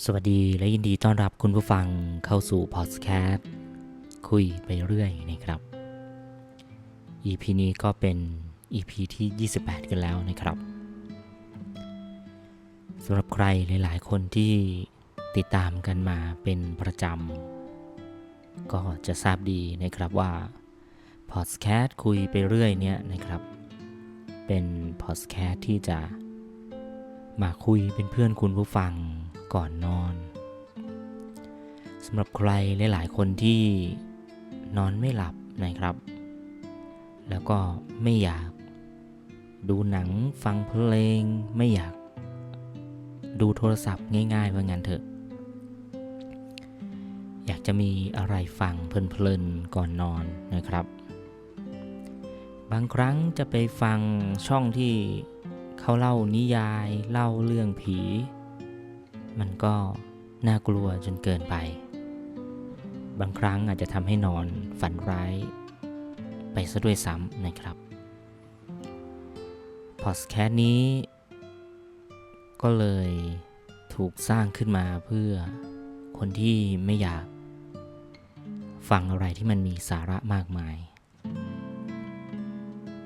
สวัสดีและยินดีต้อนรับคุณผู้ฟังเข้าสู่พอดแคสต์คุยไปเรื่อยนะครับ EP นี้ก็เป็น EP ที่ 28 กันแล้วนะครับสำหรับใครหลาย ๆ คนที่ติดตามกันมาเป็นประจำก็จะทราบดีนะครับว่าพอดแคสต์คุยไปเรื่อยเนี่ยนะครับ เป็นพอดแคสต์ที่จะมาคุยเป็นเพื่อนคุณผู้ฟัง ก่อนนอนสำหรับใครหลาย ๆ คนที่นอนไม่หลับนะครับ แล้วก็ไม่อยาก ดูหนังฟังเพลง ไม่อยากดูโทรศัพท์ง่าย ๆ ว่างั้นเถอะ อยากจะมีอะไรฟังเพลิน ๆ ก่อนนอนนะครับ บางครั้งจะไปฟังช่องที่เขาเล่านิยาย เล่าเรื่องผี มันก็น่ากลัวจนเกินไป บางครั้งอาจจะทำให้นอนฝันร้าย ไปซะด้วยซ้ำนะครับ พอดแคสต์นี้ ก็เลยถูกสร้างขึ้นมาเพื่อคนที่ไม่อยากฟังอะไรที่มันมีสาระมากมาย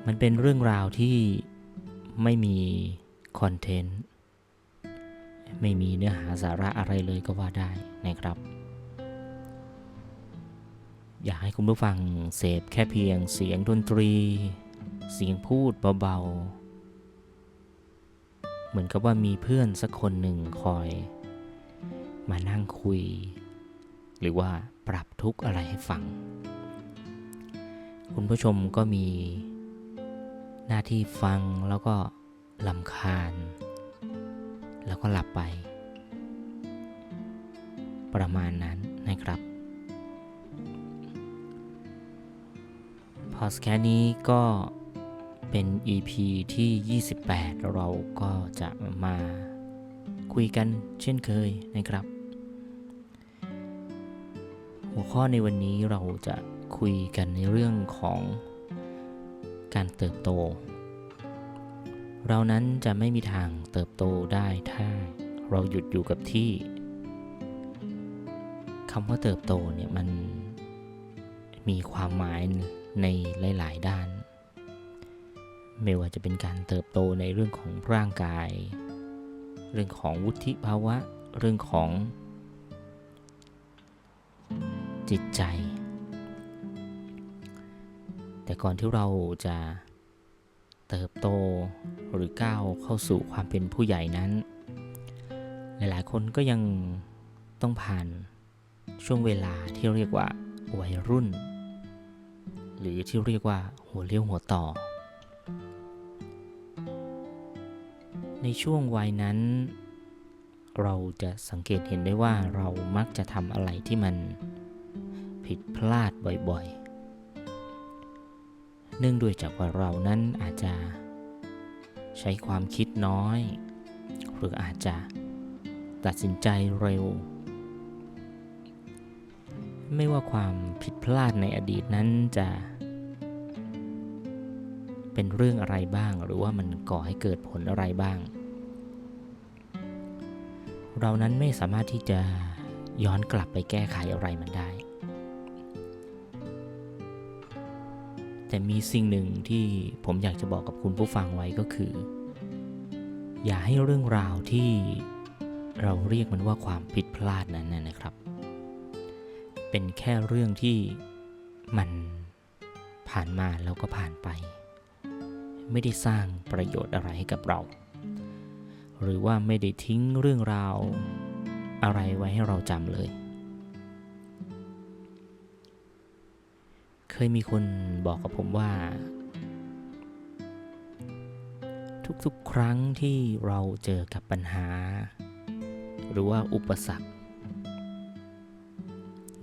มันเป็นเรื่องราวที่ไม่มีคอนเทนต์ ไม่มีเนื้อหาสาระอะไรเลยก็ว่าได้นะครับ อยากให้คุณผู้ฟังเสพแค่เพียงเสียงดนตรี เสียงพูดเบาๆ เหมือนกับว่ามีเพื่อนสักคนหนึ่งคอย มานั่งคุย หรือว่าปรับทุกข์อะไรให้ฟัง คุณผู้ชมก็มีหน้าที่ฟังแล้วก็ลำคาญ แล้วก็หลับไป ประมาณนั้นนะครับ พอสแคนี้ก็เป็น EP ที่ 28 เราก็จะมาคุยกันเช่นเคยนะครับ หัวข้อในวันนี้เราจะคุยกันในเรื่องของการเติบโต เรานั้นจะไม่มีทางเติบโตได้ถ้าเราหยุดอยู่กับที่คำว่าเติบโตเนี่ยมันมีความหมายในหลาย ๆ ด้าน ไม่ว่าจะเป็นการเติบโตในเรื่องของร่างกาย เรื่องของวุฒิภาวะ เรื่องของจิตใจ แต่ก่อนที่เราจะ เติบโตหรือก้าวเข้าสู่ความเป็นผู้ใหญ่นั้น หลายๆ คนก็ยังต้องผ่านช่วงเวลาที่เรียกว่าวัยรุ่น หรือที่เรียกว่าหัวเลี้ยวหัวต่อ ในช่วงวัยนั้น เราจะสังเกตเห็นได้ว่าเรามักจะทำอะไรที่มันผิดพลาดบ่อยๆ เนื่องด้วยจากว่าเรานั้นอาจจะ ใช้ความคิดน้อย หรืออาจจะตัดสินใจเร็ว ไม่ว่าความผิดพลาดในอดีตนั้นจะ เป็นเรื่องอะไรบ้างหรือว่ามันก่อให้เกิดผลอะไรบ้าง เรานั้นไม่สามารถที่จะย้อนกลับไปแก้ไขอะไรมันได้ แต่มีสิ่งหนึ่งที่ผมอยากจะบอกกับคุณผู้ฟังไว้ก็คือ อย่าให้เรื่องราวที่เราเรียกมันว่าความผิดพลาดนั้นนะครับ เป็นแค่เรื่องที่มันผ่านมาแล้วก็ผ่านไป ไม่ได้สร้างประโยชน์อะไรให้กับเรา หรือว่าไม่ได้ทิ้งเรื่องราวอะไรไว้ให้เราจำเลย เคยมีคนบอกกับผมว่า ทุกๆ ครั้งที่เราเจอกับปัญหา หรือว่าอุปสรรค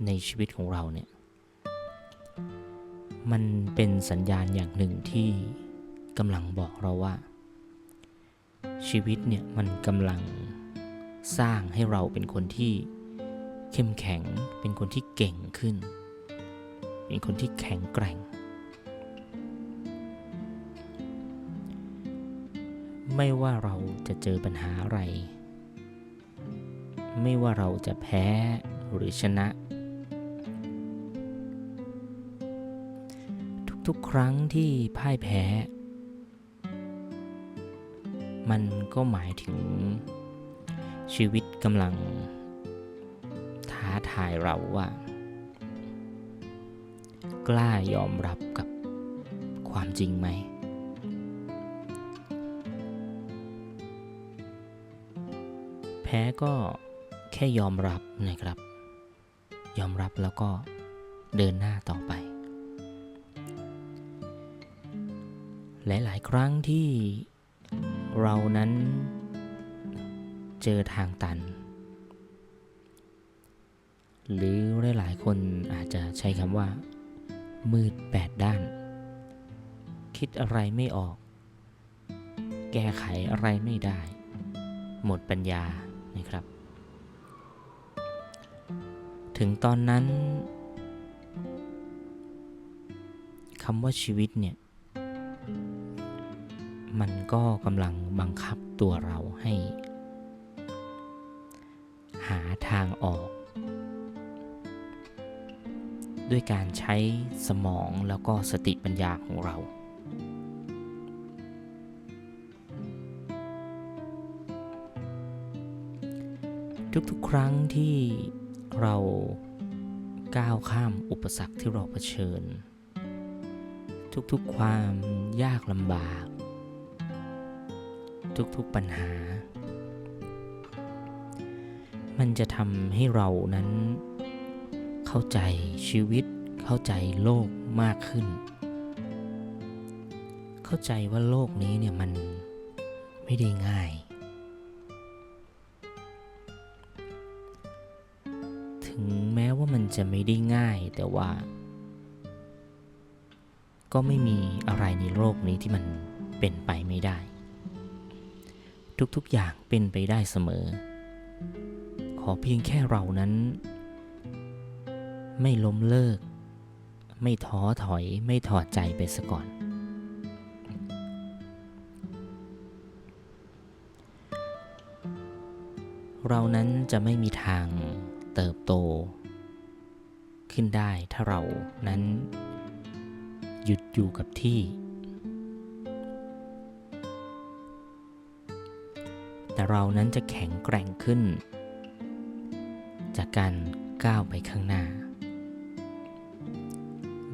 ในชีวิตของเราเนี่ย มันเป็นสัญญาณอย่างหนึ่งที่กำลังบอกเราว่า ชีวิตเนี่ยมันกำลังสร้างให้เราเป็นคนที่เข้มแข็งเป็นคนที่เก่งขึ้น เป็นคนที่แข็งแกร่ง ไม่ว่าเราจะเจอปัญหาอะไร ไม่ว่าเราจะแพ้หรือชนะ ทุกๆครั้งที่พ่ายแพ้ มันก็หมายถึงชีวิตกำลังท้าทายเราว่า กล้ายอมรับกับความจริงไหม แพ้ก็แค่ยอมรับนะครับ ยอมรับแล้วก็เดินหน้าต่อไป หลาย ๆ ครั้งที่เรานั้นเจอทางตัน หรือหลาย ๆ คนอาจจะใช้คำว่า มืดแปดด้าน คิดอะไรไม่ออก แก้ไขอะไรไม่ได้ หมดปัญญานะครับ ถึงตอนนั้นคำว่าชีวิตเนี่ย มันก็กำลังบังคับตัวเราให้ หาทางออก ด้วยการใช้สมองแล้วก็สติปัญญาของเรา ทุกๆ ครั้งที่เราก้าวข้ามอุปสรรคที่เราเผชิญ ทุกๆ ความยากลำบาก ทุกๆ ปัญหา มันจะทำให้เรานั้น เข้าใจชีวิต เข้าใจโลกมากขึ้น เข้าใจว่าโลกนี้เนี่ยมันไม่ได้ง่าย ถึงแม้ว่ามันจะไม่ได้ง่ายแต่ว่า ก็ไม่มีอะไรในโลกนี้ที่มันเป็นไปไม่ได้ ทุกๆอย่างเป็นไปได้เสมอ ขอเพียงแค่เรานั้น ไม่ล้มเลิก ไม่ท้อถอยไม่ถอดใจไปซะก่อน เรานั้นจะไม่มีทางเติบโต ขึ้นได้ถ้าเรานั้น หยุดอยู่กับที่ แต่เรานั้นจะแข็งแกร่งขึ้น จากการก้าวไปข้างหน้า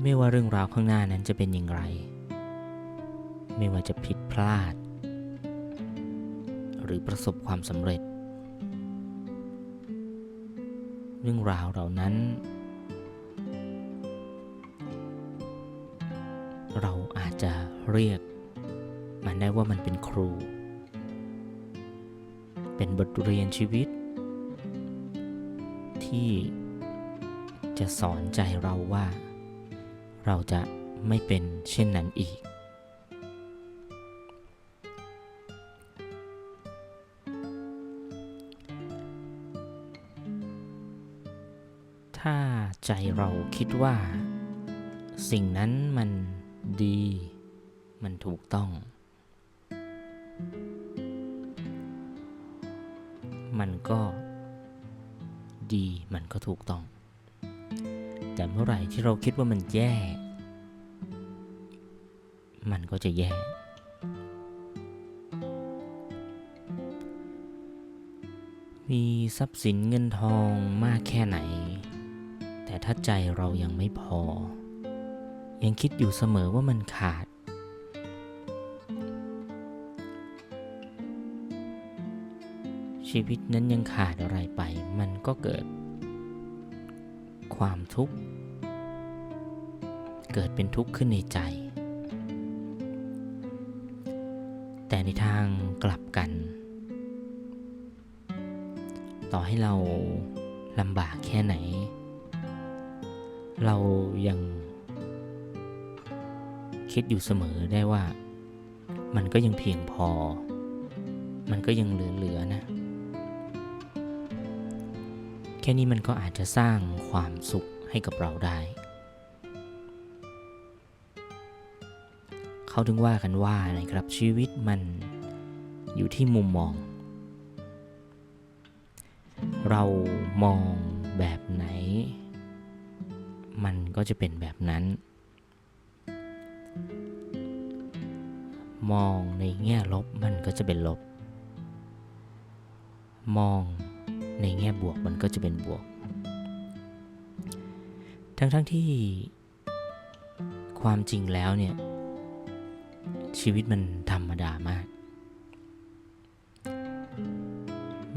ไม่ว่าเรื่องราวข้างหน้านั้นจะเป็นอย่างไร ไม่ว่าจะผิดพลาด หรือประสบความสำเร็จ เรื่องราวเหล่านั้น เราอาจจะเรียก มันได้ว่ามันเป็นครู เป็นบทเรียนชีวิต ที่จะสอนใจเราว่า เราจะไม่เป็นเช่นนั้นอีก ถ้าใจเราคิดว่า สิ่งนั้นมันดี มันถูกต้อง มันก็ดี มันก็ถูกต้อง แต่เมื่อไหร่ที่เราคิดว่ามันแย่ มันก็จะแย่ มีทรัพย์สินเงินทองมากแค่ไหน แต่ถ้าใจเรายังไม่พอ ยังคิดอยู่เสมอว่ามันขาด ชีวิตนั้นยังขาดอะไรไป มันก็เกิด ความทุกข์ เกิดเป็นทุกข์ขึ้นในใจ แต่ในทางกลับกัน ต่อให้เราลำบากแค่ไหน เรายังคิดอยู่เสมอได้ว่า มันก็ยังเพียงพอ มันก็ยังเหลือๆนะ ค่นี้มันก็อาจจะสร้างความสุขให้กับเราได้ เขาถึงว่ากันว่านะครับชีวิตมันอยู่ที่มุมมอง เรามองแบบไหน มันก็จะเป็นแบบนั้น มองในแง่ลบมันก็จะเป็นลบ มอง ในแง่บวกมันก็จะเป็นบวก ทั้งๆทที่ ความจริงแล้วเนี่ย ชีวิตมันธรรมดามาก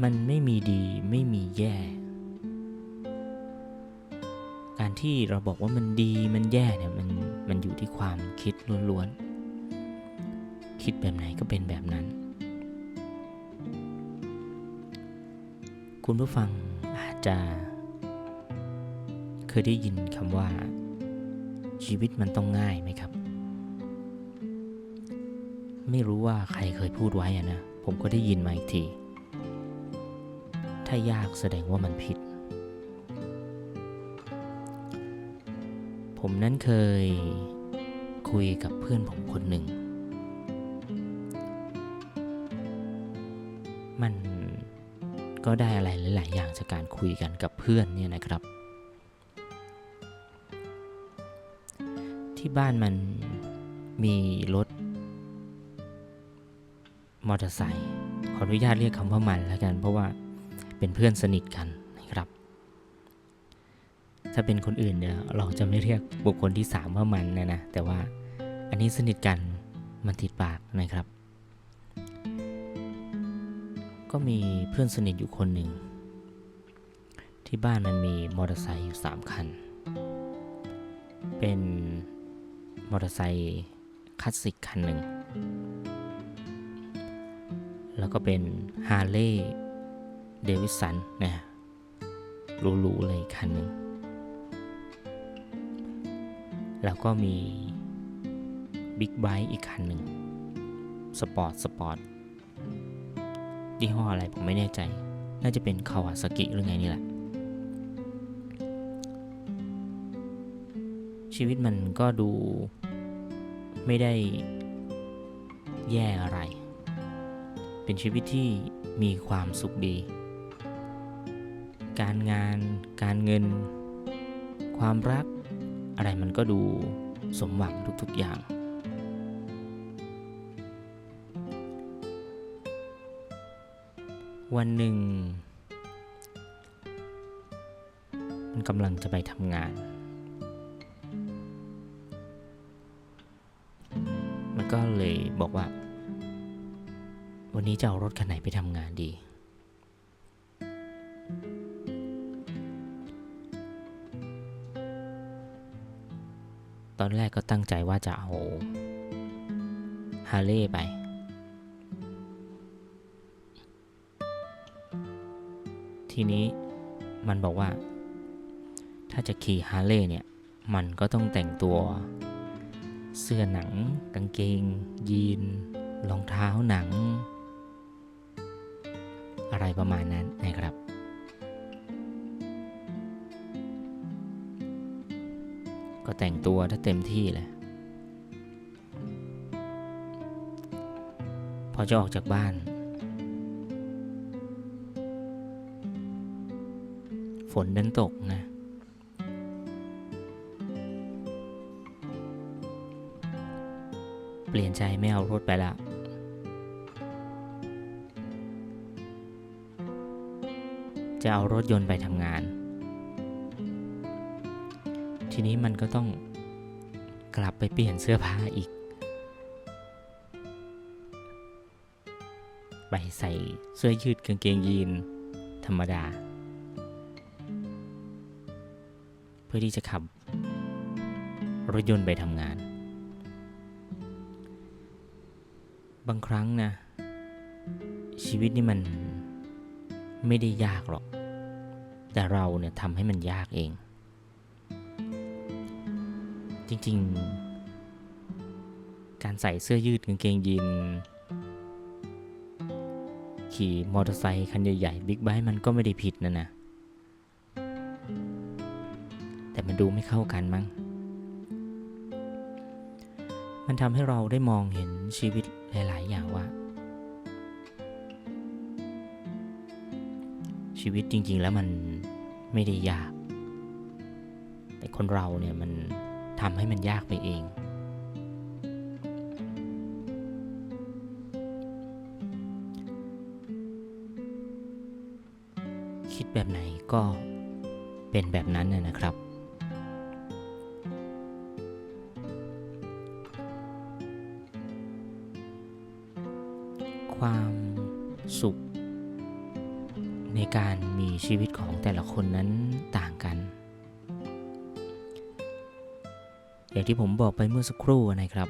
มันไม่มีดีไม่มีแย่ การที่เราบอกว่ามันดีมันแย่เนี่ยมันมันอยู่ที่ความคิดล้วนๆ คิดแบบไหนก็เป็นแบบนั้น คุณผู้ฟังอาจจะ เคยได้ยินคำว่า ชีวิตมันต้องง่ายไหมครับ ไม่รู้ว่าใครเคยพูดไว้อะนะ ผมก็ได้ยินมาอีกที ถ้ายากแสดงว่ามันผิด ผมนั้นเคยคุยกับเพื่อนผมคนหนึ่ง มัน ก็ได้อะไรหลาย ๆ อย่างจากการคุยกันกับเพื่อนเนี่ยนะครับ ที่บ้านมันมีรถมอเตอร์ไซค์ขออนุญาตเรียกคำว่ามันแล้วกัน เพราะว่าเป็นเพื่อนสนิทกันนะครับ ถ้าเป็นคนอื่นเนี่ยเราจะไม่เรียกบุคคลที่สามว่ามันนะนะแต่ว่าอันนี้สนิทกันมันติดปากนะครับ ก็มีเพื่อนสนิทอยู่คนหนึ่ง ที่บ้านมันมีมอเตอร์ไซค์อยู่สามคัน เป็นมอเตอร์ไซค์คลาสสิกคันหนึ่ง แล้วก็เป็นฮาร์เลย์เดวิสันนะหรูๆเลยคันหนึ่ง แล้วก็มีบิ๊กไบค์อีกคันหนึ่ง สปอร์ต สปอร์ต ยี่ห้ออะไรผมไม่แน่ใจ น่าจะเป็นคาวาซากิหรือไงนี่แหละ ชีวิตมันก็ดูไม่ได้แย่อะไร เป็นชีวิตที่มีความสุขดี การงาน การเงิน ความรัก อะไรมันก็ดูสมหวังทุกๆอย่าง วันหนึ่ง มันกำลังจะไปทำงาน มันก็เลยบอกว่า วันนี้จะเอารถคันไหนไปทำงานดี ตอนแรกก็ตั้งใจว่าจะเอาฮาร์เลย์ไป ทีนี้มันบอกว่า ถ้าจะขี่ฮาร์เลย์เนี่ย มันก็ต้องแต่งตัว เสื้อหนัง กางเกง ยีนรองเท้าหนัง อะไรประมาณนั้นนะครับ ก็แต่งตัวถ้าเต็มที่เลยพอจะออกจากบ้าน ฝนดันตกนะ เปลี่ยนใจไม่เอารถไปละจะเอารถยนต์ไปทำงาน ทีนี้มันก็ต้องกลับไปเปลี่ยนเสื้อผ้าอีก ไปใส่เสื้อยืดกางเกงยีนธรรมดา พื่อที่จะขับรถยนต์ไปทำงาน บางครั้งนะ ชีวิตนี่มันไม่ได้ยากหรอก แต่เราเนี่ยทำให้มันยากเอง จริงๆ การใส่เสื้อยืดกางเกงยีนขี่มอเตอร์ไซค์คันใหญ่ๆบิ๊กไบค์มันก็ไม่ได้ผิดนะนะ มันดูไม่เข้ากันมั้ง มันทำให้เราได้มองเห็นชีวิตหลาย ๆ อย่างว่า ชีวิตจริง ๆ แล้วมันไม่ได้ยาก แต่คนเราเนี่ยมันทำให้มันยากไปเองคิดแบบไหนก็เป็นแบบนั้นน่นะครับ ความสุข ในการมีชีวิตของแต่ละคนนั้นต่างกัน อย่างที่ผมบอกไปเมื่อสักครู่นะครับ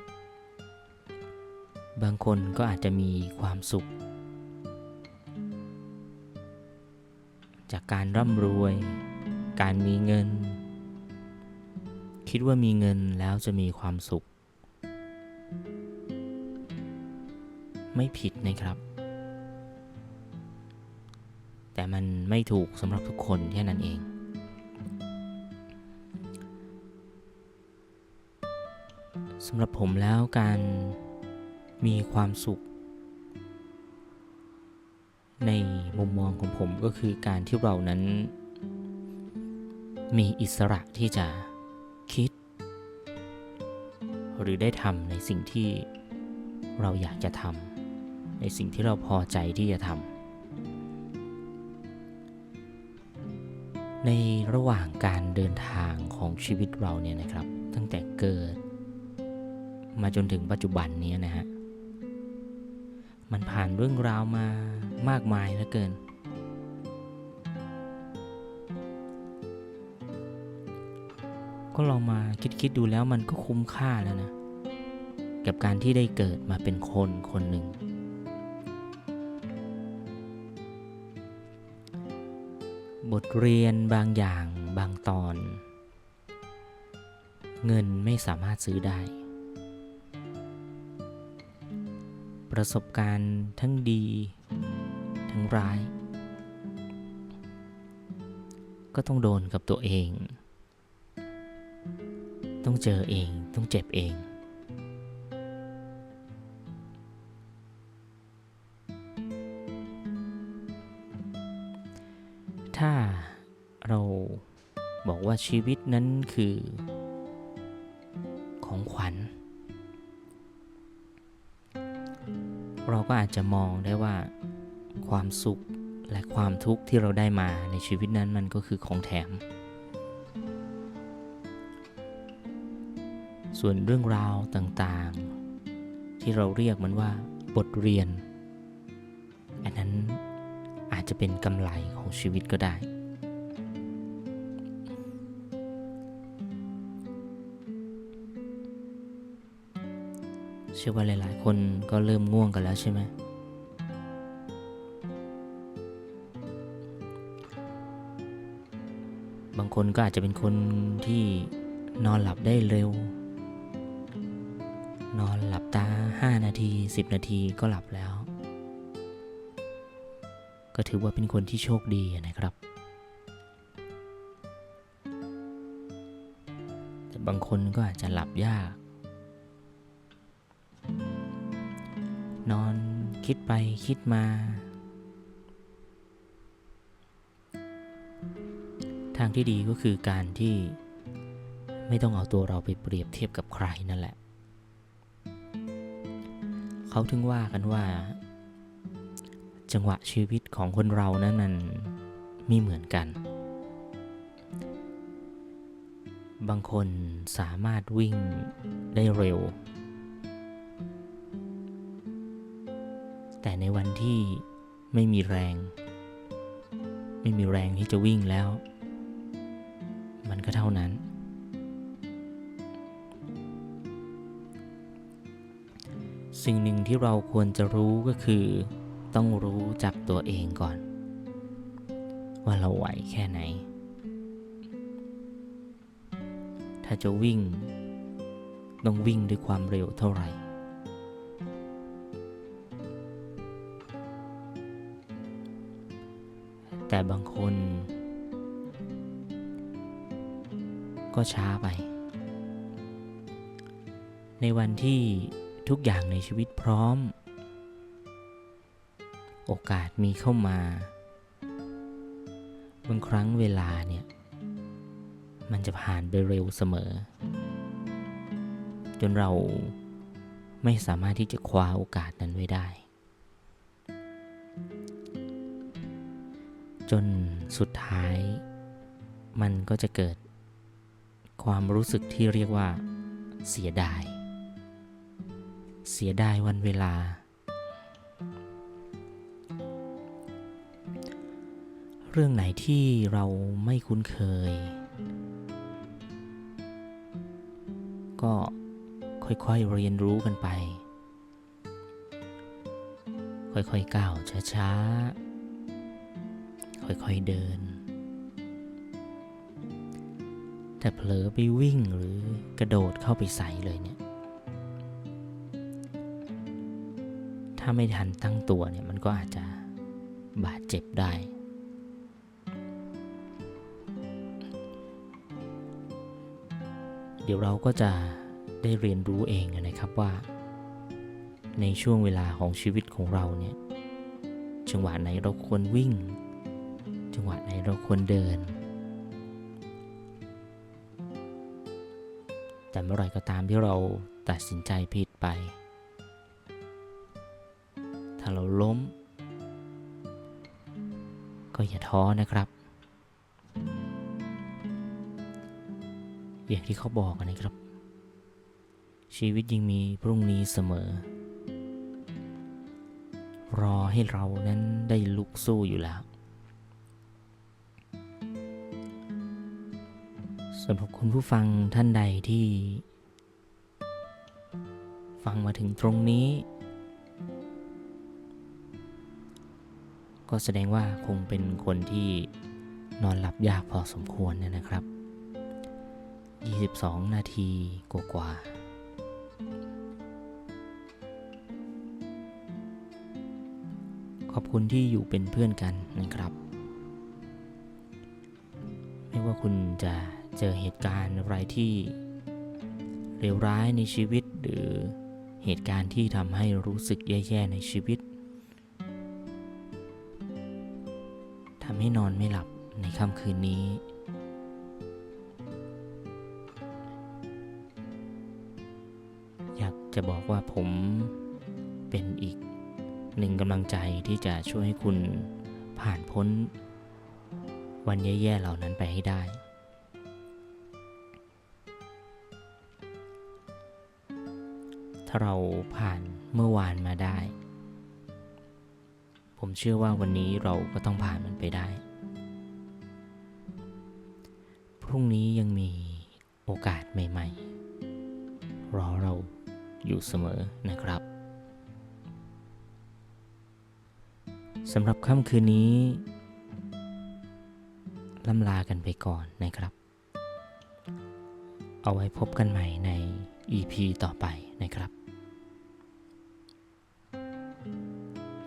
บางคนก็อาจจะมีความสุข จากการร่ำรวย การมีเงิน คิดว่ามีเงินแล้วจะมีความสุข ไม่ผิดนะครับ แต่มันไม่ถูกสำหรับทุกคนแค่นั้นเอง สำหรับผมแล้วการมีความสุข ในมุมมองของผมก็คือการที่เรานั้น มีอิสระที่จะคิด หรือได้ทำในสิ่งที่เราอยากจะทำ ในสิ่งที่เราพอใจที่จะทำในระหว่างการเดินทางของชีวิตเราเนี่ยนะครับ ตั้งแต่เกิด มาจนถึงปัจจุบันนี้นะฮะมันผ่านเรื่องราวมามากมายเหลือเกิน ก็ลองมาคิดคิดดูแล้วมันก็คุ้มค่าแล้วนะ กับการที่ได้เกิดมาเป็นคนคนหนึ่ง บทเรียนบางอย่างบางตอน เงินไม่สามารถซื้อได้ ประสบการณ์ทั้งดี ทั้งร้าย ก็ต้องโดนกับตัวเอง ต้องเจอเองต้องเจ็บเอง ชีวิตนั้นคือ ของขวัญ เราก็อาจจะมองได้ว่าความสุขและความทุกข์ที่เราได้มาในชีวิตนั้นมันก็คือของแถม ส่วนเรื่องราวต่างๆ ที่เราเรียกมันว่าบทเรียน อันนั้นอาจจะเป็นกำไรของชีวิตก็ได้ ชื่อว่าหลายๆ คนก็เริ่มง่วงกันแล้วใช่ไหมบางคนก็อาจจะเป็นคนที่นอนหลับได้เร็ว นอนหลับตา 5 นาที 10 นาทีก็หลับแล้ว ก็ถือว่าเป็นคนที่โชคดีนะครับ แต่บางคนก็อาจจะหลับยาก นอนคิดไปคิดมา ทางที่ดีก็คือการที่ไม่ต้องเอาตัวเราไปเปรียบเทียบกับใครนั่นแหละ เขาถึงว่ากันว่า จังหวะชีวิตของคนเรานั้นมันไม่เหมือนกัน บางคนสามารถวิ่งได้เร็ว แต่ในวันที่ไม่มีแรง ไม่มีแรงที่จะวิ่งแล้ว มันก็เท่านั้น สิ่งหนึ่งที่เราควรจะรู้ก็คือ ต้องรู้จักตัวเองก่อน ว่าเราไหวแค่ไหน ถ้าจะวิ่ง ต้องวิ่งด้วยความเร็วเท่าไหร่ แต่บางคน ก็ช้าไป ในวันที่ทุกอย่างในชีวิตพร้อม โอกาสมีเข้ามา บางครั้งเวลาเนี่ย มันจะผ่านไปเร็วเสมอ จนเราไม่สามารถที่จะคว้าโอกาสนั้นไว้ได้ นสุดท้าย มันก็จะเกิด ความรู้สึกที่เรียกว่า เสียดาย เสียดายวันเวลา เรื่องไหนที่เราไม่คุ้นเคย ก็ค่อยๆเรียนรู้กันไป ค่อยๆก้าวช้าๆ ค่อยๆเดิน แต่เผลอไปวิ่งหรือกระโดดเข้าไปใส่เลยเนี่ย ถ้าไม่ทันตั้งตัวเนี่ยมันก็อาจจะบาดเจ็บได้ เดี๋ยวเราก็จะได้เรียนรู้เองนะครับว่า ในช่วงเวลาของชีวิตของเราเนี่ยจังหวะไหนเราควรวิ่ง จังหวะไหนเราควรเดิน แต่เมื่อไรก็ตามที่เราตัดสินใจผิดไป ถ้าเราล้ม ก็อย่าท้อนะครับ อย่างที่เขาบอกนนะครับ ชีวิตยังมีพรุ่งนี้เสมอ รอให้เรานั้นได้ลุกสู้อยู่แล้ว สำหรับคุณผู้ฟังท่านใดที่ ฟังมาถึงตรงนี้ ก็แสดงว่าคงเป็นคนที่นอนหลับยากพอสมควรเนยนะครับ 22 นาทีกว่าๆขอบคุณที่อยู่เป็นเพื่อนกันนะครับ ไม่ว่าคุณจะ เจอเหตุการณ์อะไรที่เลวร้ายในชีวิตหรือเหตุการณ์ที่ทำให้รู้สึกแย่ๆในชีวิตทำให้นอนไม่หลับในค่ำคืนนี้ อยากจะบอกว่าผมเป็นอีกหนึ่งกำลังใจที่จะช่วยให้คุณผ่านพ้น วันแย่ๆเหล่านั้นไปให้ได้ ถ้าเราผ่านเมื่อวานมาได้ ผมเชื่อว่าวันนี้เราก็ต้องผ่านมันไปได้ พรุ่งนี้ยังมีโอกาสใหม่ ๆ รอเราอยู่เสมอนะครับสำหรับค่ำคืนนี้ล่ำลากันไปก่อนนะครับ เอาไว้พบกันใหม่ใน EP ต่อไปนะครับ